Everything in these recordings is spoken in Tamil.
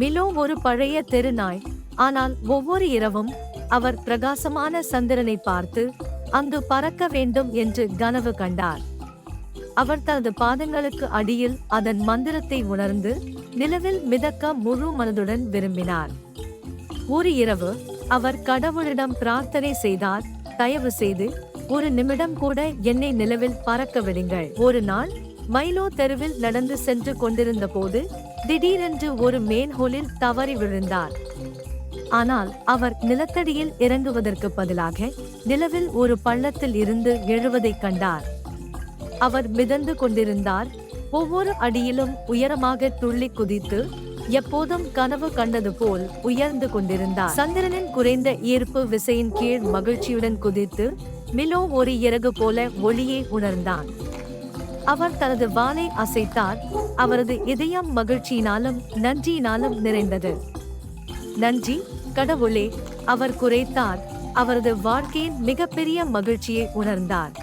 மிலோ ஒரு பழைய தெருநாய். ஆனால் ஒவ்வொரு இரவும் அவர் பிரகாசமான சந்திரனை பார்த்து அங்கு பறக்க வேண்டும் என்று கனவு கண்டார். அவர் தனது பாதங்களுக்கு அடியில் அதன் மந்திரத்தை உணர்ந்து நிலவில் மிதக்க முழு மனதுடன் விரும்பினார். ஒரு இரவு அவர் கடவுளிடம் பிரார்த்தனை செய்தார். தயவு செய்து ஒரு நிமிடம் கூட என்னை நிலவில் பறக்க விடுங்கள். ஒரு நாள் மைலோ தெருவில் நடந்து சென்று கொண்டிருந்த போது திடீரென்று ஒரு மேன்ஹோலில் தவறி விழுந்தார். ஆனால் அவர் நிலத்தடியில் இறங்குவதற்கு பதிலாக நிலவில் ஒரு பள்ளத்தில் இருந்து எழுவதைக் கண்டார். அவர் மிதந்து கொண்டிருந்தார். ஒவ்வொரு அடியிலும் உயரமாக துள்ளி குதித்து எப்போதும் கனவு கண்டது போல் உயர்ந்து கொண்டிருந்தார். சந்திரனின் குறைந்த ஈர்ப்பு விசையின் கீழ் மகிழ்ச்சியுடன் குதித்து மிலோ ஒரு இறகு போல ஒளியை உணர்ந்தான். அவர் தனது வாளை அசைத்தார். அவரது இதயம் மகிழ்ச்சியினாலும் நன்றியினாலும் நிறைந்தது. நன்றி கடவுளே அவர் குறைத்தார். அவரது வாழ்க்கையின் மிகப்பெரிய மகிழ்ச்சியை உணர்ந்தார்.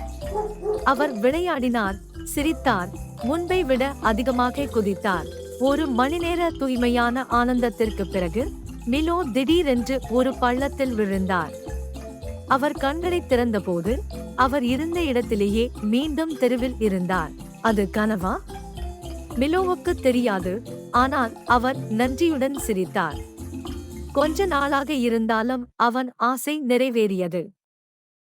அவர் விளையாடினார் சிரித்தார் முன்பை விட அதிகமாக குதித்தார். ஒரு மணி நேர தூய்மையான ஆனந்தத்திற்கு பிறகு மிலோ திடீரென்று ஒரு பள்ளத்தில் விழுந்தார். அவர் கண்களை திறந்தபோது அவர் இருந்த இடத்திலேயே மீண்டும் தெருவில் இருந்தார். அது கனவா? மிலோவுக்கு தெரியாது. ஆனால் அவர் நன்றியுடன் சிரித்தார். கொஞ்ச நாளாக இருந்தாலும் அவன் ஆசை நிறைவேறியது.